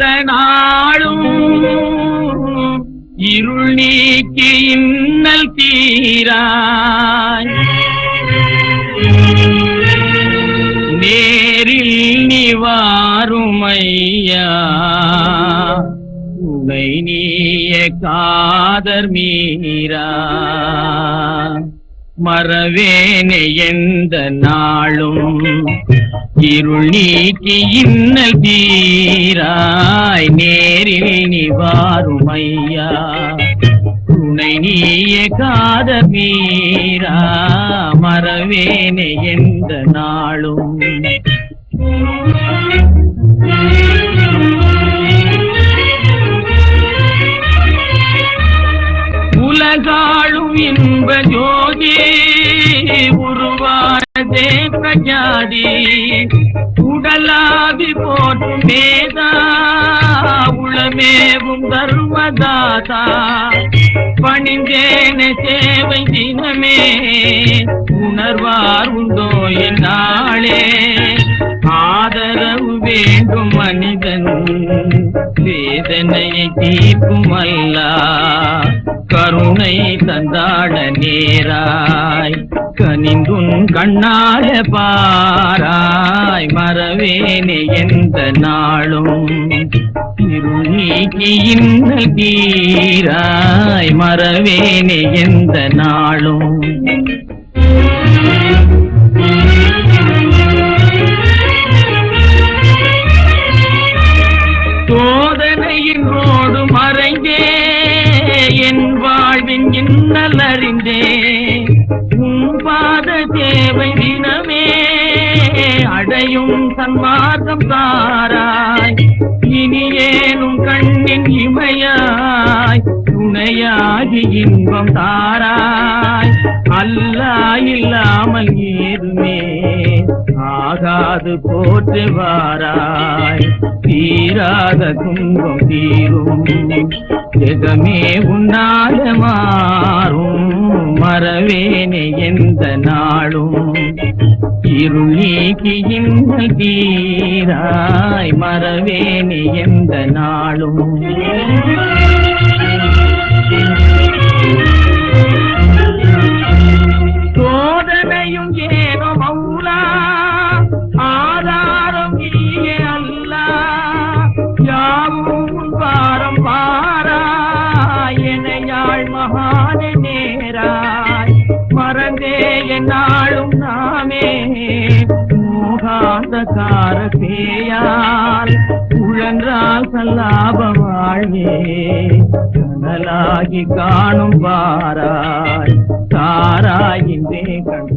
எந்த நாளும் இருள் நீக்கி இன்னல் தீராய். நேரில் நிவாருமையா உனை நீய காதர் மீரா மறவேனே எந்த நாளும். இருள் நீக்கி இன்னல் தீராய் நேரில் நிவாருமையா துணை நீய காத மீரா மறவேனே எந்த நாளும். உலகாளும் இன்ப உருவானதே பிரஜாதி. உடலாதி போற்றும் மேதா உளமேவும் தர்மதாதா. பணிந்தேன சேவை தினமே உணர்வார் உண்டோ என்னாளே ஆதரவு வேண்டும் மனித வேதனையை தீர்க்கும் அல்லா கருணை தந்தாட நேராய். கனிந்துன் கண்ணால பாராய். மறவேனே எந்த நாளும். இருள் இன்னல் தீராய். மறவேனே எந்த நாளும். என் வாழ்வின் இன்னல் அறிந்தே உன் பாத தேவை தினமே அடையும் சன்மார்க்கம் தாராய். இனி ஏனும் கண்ணின் இமையாய் துணையாகி இன்பம் தாராய். அல்லா இல்லா ஆகாது போற்று வாராய். தீராத துன்பம் தீரும். ஜெகமே உன்னால மாறும். மறவேனே எந்த நாளும். இருள் நீக்கி இன்னல் தீராய். மறவேனே எந்த நாளும். மகான நேராய் மறந்தே என்னாலும் நாமே. மோகாந்தகார பேயால் உழன்றால் சல்லாப வாழ்வே கனலாகி காணும் பாராய். தாராயின்றே கண்